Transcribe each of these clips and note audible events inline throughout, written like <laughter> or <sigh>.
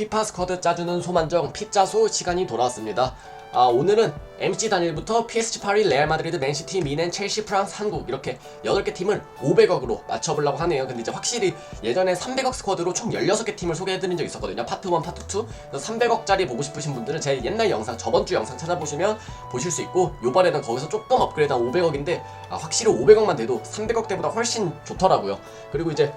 피파 스쿼드 짜주는 소만정 피짜소 시간이 돌아왔습니다. 아, 오늘은 MC 단일부터 PSG 파리, 레알 마드리드, 맨시티, 미넨, 첼시, 프랑스, 한국 이렇게 8개 팀을 500억으로 맞춰보려고 하네요. 근데 이제 확실히 예전에 300억 스쿼드로 총 16개 팀을 소개해드린 적 있었거든요. 파트 1, 파트 2. 그래서 300억짜리 보고 싶으신 분들은 제 옛날 영상, 저번 주 영상 찾아보시면 보실 수 있고 요번에는 거기서 조금 업그레이드한 500억인데 아, 확실히 500억만 돼도 300억 대보다 훨씬 좋더라고요. 그리고 이제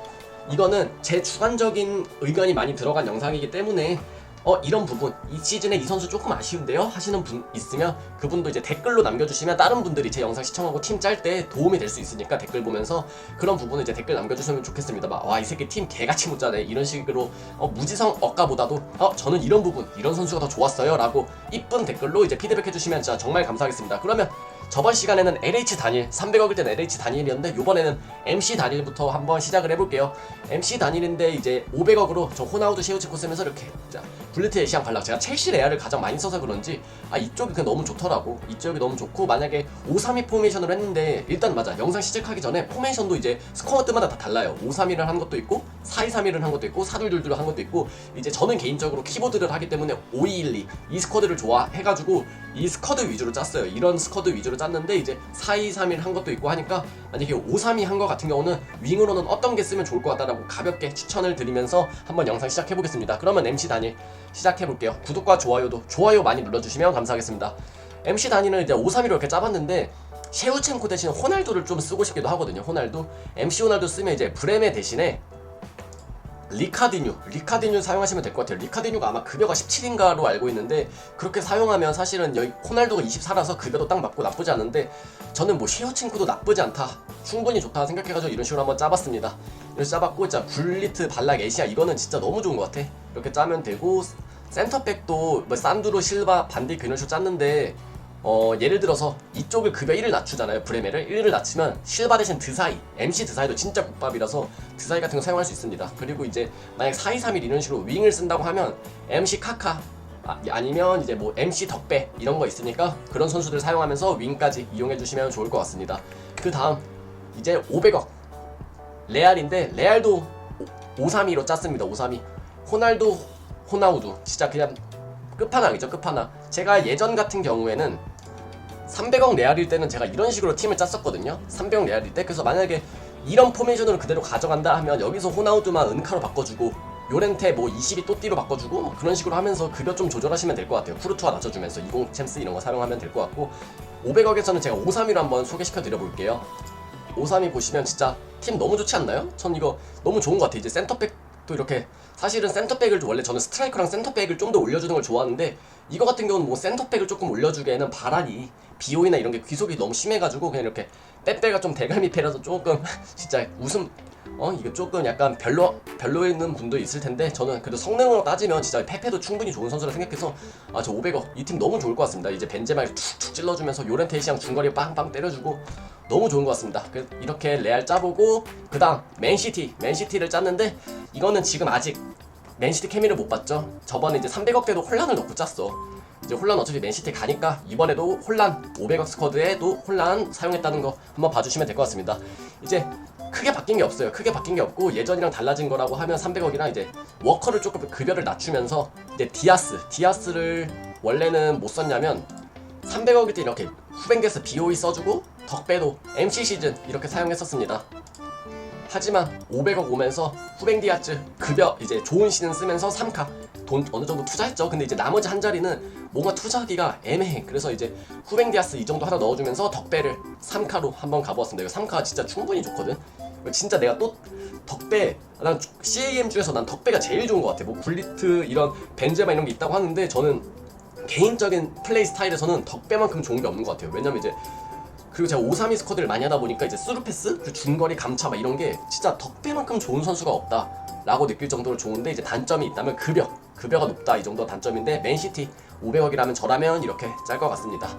이거는 제 주관적인 의견이 많이 들어간 영상이기 때문에 어 이런 부분 이 시즌에 이 선수 조금 아쉬운데요? 하시는 분 있으면 그분도 이제 댓글로 남겨주시면 다른 분들이 제 영상 시청하고 팀 짤 때 도움이 될 수 있으니까 댓글 보면서 그런 부분을 이제 댓글 남겨주시면 좋겠습니다. 와 이 새끼 팀 개같이 못 짜네. 이런 식으로 어, 무지성 억가보다도 어 저는 이런 부분 이런 선수가 더 좋았어요 라고 이쁜 댓글로 이제 피드백 해주시면 진짜 정말 감사하겠습니다. 그러면 저번 시간에는 LH 단일 300억일 때는 LH 단일이었는데 요번에는 MC 단일부터 한번 시작을 해볼게요. MC 단일인데 이제 500억으로 저 호나우두 셰우치코 쓰면서 이렇게 자 블루트 에시안 발락. 제가 첼시 레알을 가장 많이 써서 그런지 아 이쪽이 그냥 너무 좋더라고. 이쪽이 너무 좋고 만약에 532 포메이션으로 했는데 일단 맞아. 영상 시작하기 전에 포메이션도 이제 스쿼드마다 다 달라요. 531을 한 것도 있고 4231을 한 것도 있고 4222를 한 것도 있고 이제 저는 개인적으로 키보드를 하기 때문에 5212 이 스쿼드를 좋아해가지고 이 스쿼드 위주로 짰어요. 이런 스쿼드 위주로 짰는데 이제 4231 한 것도 있고 하니까 만약에 532 한 거 같은 경우는 윙으로는 어떤 게 쓰면 좋을 것 같다라고 가볍게 추천을 드리면서 한번 영상 시작해 보겠습니다. 그러면 MC 단일 시작해 볼게요. 구독과 좋아요도 좋아요 많이 눌러주시면 감사하겠습니다. MC 단위는 이제 531로 이렇게 짜봤는데 셰우첸코 대신 호날두를 좀 쓰고 싶기도 하거든요 호날두. MC 호날두 쓰면 이제 브레메 대신에 리카디뉴, 리카디뉴 사용하시면 될 것 같아요. 리카디뉴가 아마 급여가 17인가로 알고 있는데 그렇게 사용하면 사실은 여기 호날두가 24라서 급여도 딱 맞고 나쁘지 않은데 저는 뭐 쉐어친크도 나쁘지 않다, 충분히 좋다 생각해가지고 이런 식으로 한번 짜봤습니다. 이렇게 짜봤고 진짜 굴리트, 발락, 에시아 이거는 진짜 너무 좋은 것 같아. 이렇게 짜면 되고 센터백도 뭐 산두로, 실바, 반디 이런 식으로 짰는데 어 예를 들어서 이쪽을 급여 1을 낮추잖아요 브레메를. 1을 낮추면 실바 대신 드사이 MC 드사이도 진짜 국밥이라서 드사이 같은 거 사용할 수 있습니다. 그리고 이제 만약 4231 이런 식으로 윙을 쓴다고 하면 MC 카카 아, 아니면 이제 뭐 MC 덕배 이런 거 있으니까 그런 선수들 사용하면서 윙까지 이용해 주시면 좋을 것 같습니다. 그 다음 이제 500억. 레알인데 레알도 532로 짰습니다 532 호날두 호나우두. 진짜 그냥 끝판왕이죠 끝판왕. 제가 예전 같은 경우에는 300억 레알일 때는 제가 이런 식으로 팀을 짰었거든요. 300억 레알일 때. 그래서 만약에 이런 포메이션으로 그대로 가져간다 하면 여기서 호나우두만 은카로 바꿔주고 요렌테 뭐22 또띠로 바꿔주고 뭐 그런 식으로 하면서 급여 좀 조절하시면 될 것 같아요. 쿠르투아 낮춰주면서 20 챔스 이런 거 사용하면 될 것 같고 500억에서는 제가 531로 한번 소개시켜 드려 볼게요. 532 보시면 진짜 팀 너무 좋지 않나요? 전 이거 너무 좋은 것 같아요. 이제 센터백 도 이렇게 사실은 센터백을 원래 저는 스트라이커랑 센터백을 좀 더 올려주는 걸 좋아하는데 이거 같은 경우는 뭐 센터백을 조금 올려주기에는 바란이 비오이나 이런 게 귀속이 너무 심해가지고 그냥 이렇게 빼빼가 좀 대갈미 패라서 조금 <laughs> 진짜 웃음 어 이거 조금 약간 별로 별로 있는 분도 있을 텐데 저는 그래도 성능으로 따지면 진짜 페페도 충분히 좋은 선수라 생각해서 아 저 500억 이 팀 너무 좋을 것 같습니다. 이제 벤제마를 툭툭 찔러주면서 요렌테이시랑 중거리 빵빵 때려주고 너무 좋은 것 같습니다. 그 이렇게 레알 짜보고 그 다음 맨시티 맨시티를 짰는데 이거는 지금 아직 맨시티 케미를 못 봤죠. 저번에 이제 300억 대도 혼란을 넣고 짰어. 이제 혼란 어차피 맨시티 가니까 이번에도 혼란 500억 스쿼드에도 혼란 사용했다는 거 한번 봐주시면 될 것 같습니다. 이제 크게 바뀐 게 없어요. 크게 바뀐 게 없고 예전이랑 달라진 거라고 하면 300억이랑 이제 워커를 조금 급여를 낮추면서 이제 디아스, 디아스를 원래는 못 썼냐면 300억일 때 이렇게 후벤게스 BOE 써주고 덕배도 MC 시즌 이렇게 사용했었습니다. 하지만 500억 오면서 후뱅 디아츠 급여 이제 좋은 시즌 쓰면서 3카 돈 어느 정도 투자했죠. 근데 이제 나머지 한 자리는 뭔가 투자하기가 애매해. 그래서 이제 후뱅 디아스 이 정도 하나 넣어주면서 덕배를 3카로 한번 가보았습니다. 이거 3카 진짜 충분히 좋거든. 이거 진짜 내가 또 덕배 난 CAM 중에서 난 덕배가 제일 좋은 것 같아. 뭐 굴리트 이런 벤제마 이런 게 있다고 하는데 저는 개인적인 플레이 스타일에서는 덕배만큼 좋은 게 없는 것 같아요. 왜냐면 이제 그리고 제가 532 스쿼드를 많이 하다 보니까 이제 스루패스, 그 중거리 감차 막 이런 게 진짜 덕배만큼 좋은 선수가 없다 라고 느낄 정도로 좋은데 이제 단점이 있다면 급여, 급여가 높다 이 정도 단점인데 맨시티 500억이라면 저라면 이렇게 짤 것 같습니다.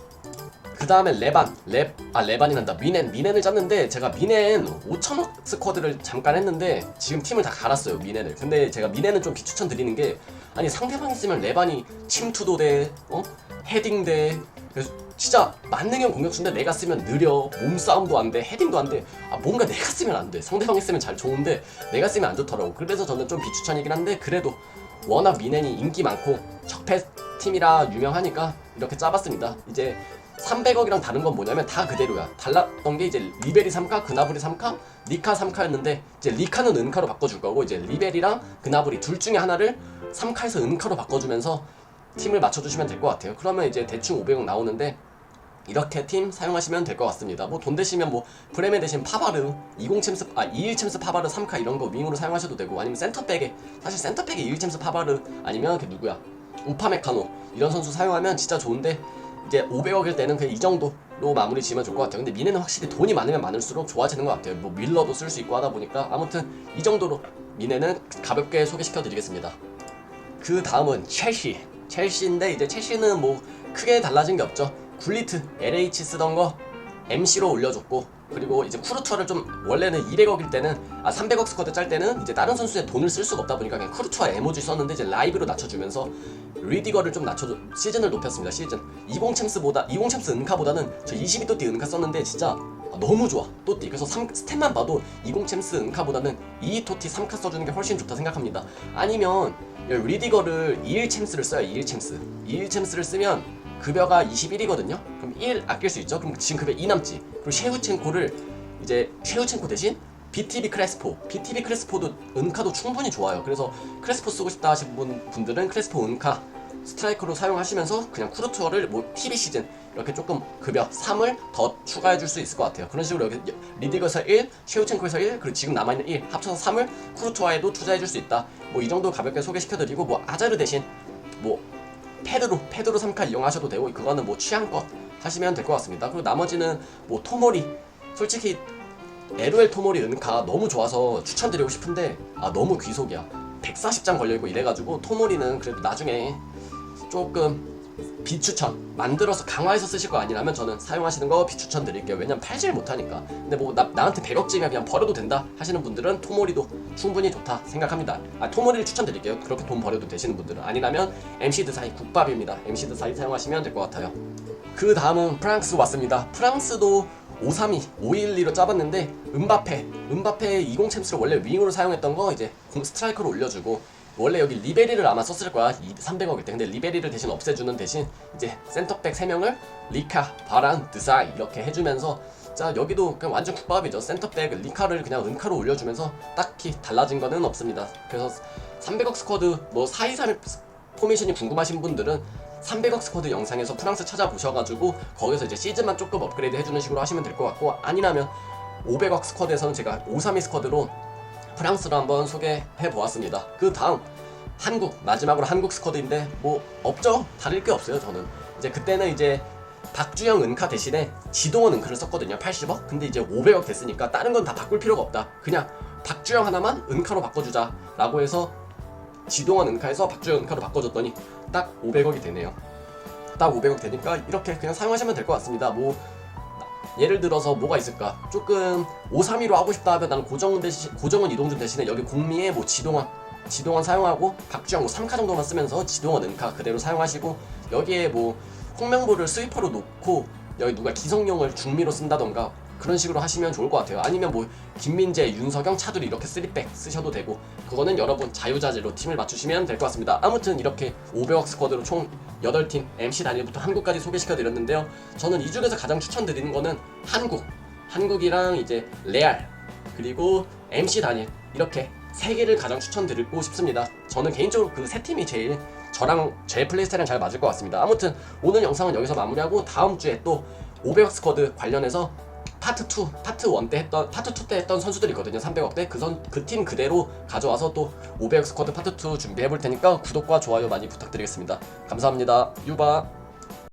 그 다음에 레반, 레, 아 레반이 난다. 미넨, 미넨을 짰는데 제가 미넨 5천억 스쿼드를 잠깐 했는데 지금 팀을 다 갈았어요 미넨을. 근데 제가 미넨은 좀 비추천 드리는 게 아니 상대방 있으면 레반이 침투도 돼, 어 헤딩 돼. 그래서 진짜 만능형 공격수인데 내가 쓰면 느려 몸싸움도 안 돼 헤딩도 안 돼 아 뭔가 내가 쓰면 안 돼 상대방이 쓰면 잘 좋은데 내가 쓰면 안 좋더라고 그래서 저는 좀 비추천이긴 한데 그래도 워낙 미넨이 인기 많고 적패 팀이라 유명하니까 이렇게 짜봤습니다. 이제 300억이랑 다른 건 뭐냐면 다 그대로야. 달랐던 게 이제 리베리 3카, 그나브리 3카, 리카 3카였는데 이제 리카는 은카로 바꿔줄 거고 이제 리베리랑 그나브리 둘 중에 하나를 3카에서 은카로 바꿔주면서 팀을 맞춰주시면 될 것 같아요. 그러면 이제 대충 500억 나오는데 이렇게 팀 사용하시면 될 것 같습니다. 뭐돈 대시면 뭐 브레멘 대신 파바르, 20 챔스 아 21 챔스 파바르 3카 이런 거 윙으로 사용하셔도 되고 아니면 센터백에 사실 센터백에 21 챔스 파바르 아니면 그 누구야 우파메카노 이런 선수 사용하면 진짜 좋은데 이제 500억일 때는 그냥 이 정도로 마무리 지으면 좋을 것 같아요. 근데 미네는 확실히 돈이 많으면 많을수록 좋아지는 것 같아요. 뭐 밀러도 쓸 수 있고 하다 보니까 아무튼 이 정도로 미네는 가볍게 소개시켜 드리겠습니다. 그 다음은 첼시. 첼시인데 이제 첼시는 뭐 크게 달라진 게 없죠. 굴리트 LH 쓰던 거 MC로 올려줬고 그리고 이제 쿠르투아를 좀 원래는 200억일 때는 아 300억 스쿼드 짤 때는 이제 다른 선수의 돈을 쓸 수가 없다 보니까 그냥 쿠르투아 에모지 썼는데 이제 라이브로 낮춰주면서 리디거를 좀 낮춰 시즌을 높였습니다 시즌. 20 챔스보다 20 챔스 은카보다는 저 22도띠 은카 썼는데 진짜 아, 너무 좋아 또띠. 그래서 3, 스탯만 봐도 20 챔스 은카보다는 22토티 3카 써주는 게 훨씬 좋다 생각합니다. 아니면 이 리디거를 21 챔스를 써요 21 챔스. 21 챔스를 쓰면 급여가 21이거든요. 그럼 1 아낄 수 있죠. 그럼 지금 급여 2 남지. 그리고 셰우첸코를 이제 셰우첸코 대신 BTB 크레스포, BTB 크레스포도 은카도 충분히 좋아요. 그래서 크레스포 쓰고 싶다 하신 분, 분들은 크레스포 은카 스트라이커로 사용하시면서 그냥 쿠르투어를 뭐 TV 시즌 이렇게 조금 급여 3을 더 추가해 줄 수 있을 것 같아요. 그런 식으로 여기 리디거에서 1, 셰우첸코에서 1, 그리고 지금 남아있는 1 합쳐서 3을 쿠르투아에도 투자해 줄 수 있다. 뭐 이 정도 가볍게 소개시켜드리고 뭐 아자르 대신 뭐 패드로 패드로 3카 이용하셔도 되고 그거는 뭐 취향껏 하시면 될 것 같습니다. 그리고 나머지는 뭐 토모리 솔직히 LOL 토모리 은카 너무 좋아서 추천드리고 싶은데 아 너무 귀속이야. 140장 걸려있고 이래가지고 토모리는 그래도 나중에 조금 비추천. 만들어서 강화해서 쓰실 거 아니라면 저는 사용하시는 거 비추천 드릴게요. 왜냐면 팔질 못하니까. 근데 뭐 나, 나한테 100억쯤이면 그냥 버려도 된다 하시는 분들은 토모리도 충분히 좋다 생각합니다. 아 토모리를 추천드릴게요. 그렇게 돈 버려도 되시는 분들은. 아니라면 MC 드사이 국밥입니다. MC 드사이 사용하시면 될 것 같아요. 그 다음은 프랑스 왔습니다. 프랑스도 532, 512로 짜봤는데 은바페, 은바페 20 챔스를 원래 윙으로 사용했던 거 이제 공 스트라이커로 올려주고 원래 여기 리베리를 아마 썼을 거야. 300억일 때 근데 리베리를 대신 없애주는 대신 이제 센터백 3명을 리카, 바란, 드사이 이렇게 해주면서 자 여기도 그냥 완전 국밥이죠. 센터백 리카를 그냥 은카로 올려주면서 딱히 달라진 거는 없습니다. 그래서 300억 스쿼드 뭐 423 포메이션이 궁금하신 분들은 300억 스쿼드 영상에서 프랑스 찾아보셔가지고 거기서 이제 시즌만 조금 업그레이드 해주는 식으로 하시면 될 것 같고 아니라면 500억 스쿼드에서는 제가 532 스쿼드로 프랑스로 한번 소개해 보았습니다. 그 다음 한국 마지막으로 한국 스쿼드인데 뭐 없죠? 다를 게 없어요 저는. 이제 그때는 이제 박주영 은카 대신에 지동원 은카를 썼거든요 80억. 근데 이제 500억 됐으니까 다른 건 다 바꿀 필요가 없다. 그냥 박주영 하나만 은카로 바꿔주자 라고 해서 지동원 은카에서 박주영 은카로 바꿔줬더니 딱 500억이 되네요. 딱 500억 되니까 이렇게 그냥 사용하시면 될 것 같습니다. 뭐 예를 들어서 뭐가 있을까? 조금 532로 하고 싶다 하면 나는 고정은 대신 고정은 이동준 대신에 여기 공미에 뭐 지동원 지동원 사용하고 박주영 뭐 3카 정도만 쓰면서 지동원 은카 그대로 사용하시고 여기에 뭐 홍명보를 스위퍼로 놓고 여기 누가 기성용을 중미로 쓴다던가 그런 식으로 하시면 좋을 것 같아요. 아니면 뭐 김민재, 윤석영, 차두리 이렇게 3백 쓰셔도 되고 그거는 여러분 자유자재로 팀을 맞추시면 될 것 같습니다. 아무튼 이렇게 500억 스쿼드로 총 8팀 MC 단일부터 한국까지 소개시켜 드렸는데요. 저는 이 중에서 가장 추천드리는 거는 한국, 한국이랑 이제 레알 그리고 MC 단일 이렇게 세 개를 가장 추천드리고 싶습니다. 저는 개인적으로 그 세 팀이 제일 저랑 제 플레이 스타일이랑 잘 맞을 것 같습니다. 아무튼 오늘 영상은 여기서 마무리하고 다음 주에 또 500억 스쿼드 관련해서 파트 2, 파트 1 때 했던 파트 2 때 했던 선수들이 있거든요. 300억대 그 선 그 팀 그대로 가져와서 또 500억 스쿼드 파트 2 준비해 볼 테니까 구독과 좋아요 많이 부탁드리겠습니다. 감사합니다. 유바.